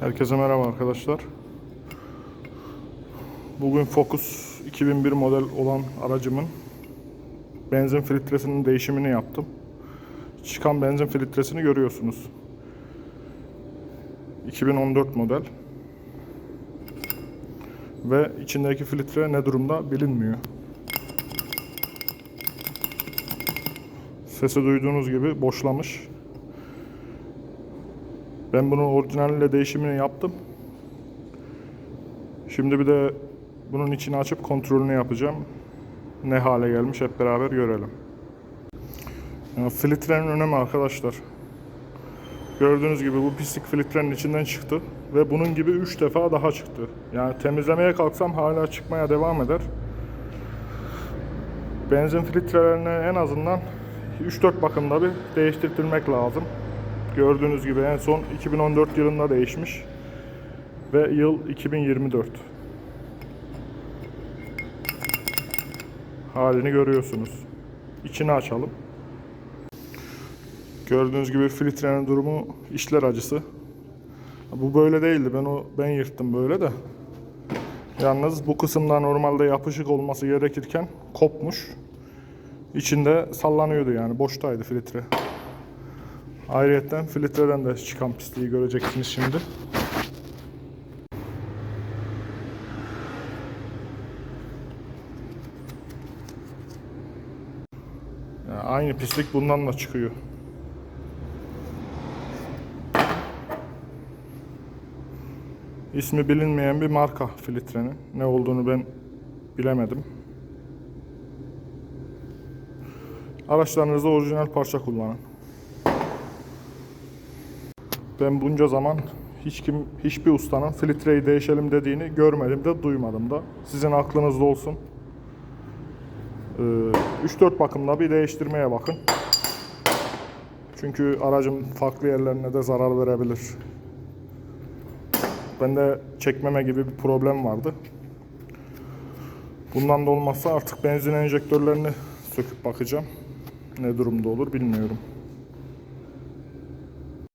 Herkese merhaba arkadaşlar. Bugün Focus 2001 model olan aracımın benzin filtresinin değişimini yaptım. Çıkan benzin filtresini görüyorsunuz. 2014 model. Ve içindeki filtre ne durumda bilinmiyor. Sesi duyduğunuz gibi boşlamış. Ben bunun orijinaliyle değişimini yaptım. Şimdi bir de bunun içini açıp kontrolünü yapacağım. Ne hale gelmiş hep beraber görelim. Yani filtrenin önemi arkadaşlar. Gördüğünüz gibi bu pislik filtrenin içinden çıktı. Ve bunun gibi 3 defa daha çıktı. Yani temizlemeye kalksam hala çıkmaya devam eder. Benzin filtrelerini en azından 3-4 bakımda bir değiştirtilmek lazım. Gördüğünüz gibi en son 2014 yılında değişmiş. Ve yıl 2024. Halini görüyorsunuz. İçini açalım. Gördüğünüz gibi filtrenin durumu işler acısı. Bu böyle değildi. Ben o ben yırttım böyle de. Yalnız bu kısımda normalde yapışık olması gerekirken kopmuş. İçinde sallanıyordu yani boştaydı filtre. Ayrıyeten filtreden de çıkan pisliği göreceksiniz şimdi. Yani aynı pislik bundan da çıkıyor. İsmi bilinmeyen bir marka filtrenin. Ne olduğunu ben bilemedim. Araçlarınızda orijinal parça kullanın. Ben bunca zaman hiç kim hiçbir ustanın filtreyi değişelim dediğini görmedim de duymadım da. Sizin aklınızda olsun. Ee, 3-4 bakımda bir değiştirmeye bakın. Çünkü aracın farklı yerlerine de zarar verebilir. Bende çekmeme gibi bir problem vardı. Bundan da olmazsa artık benzin enjektörlerini söküp bakacağım. Ne durumda olur bilmiyorum.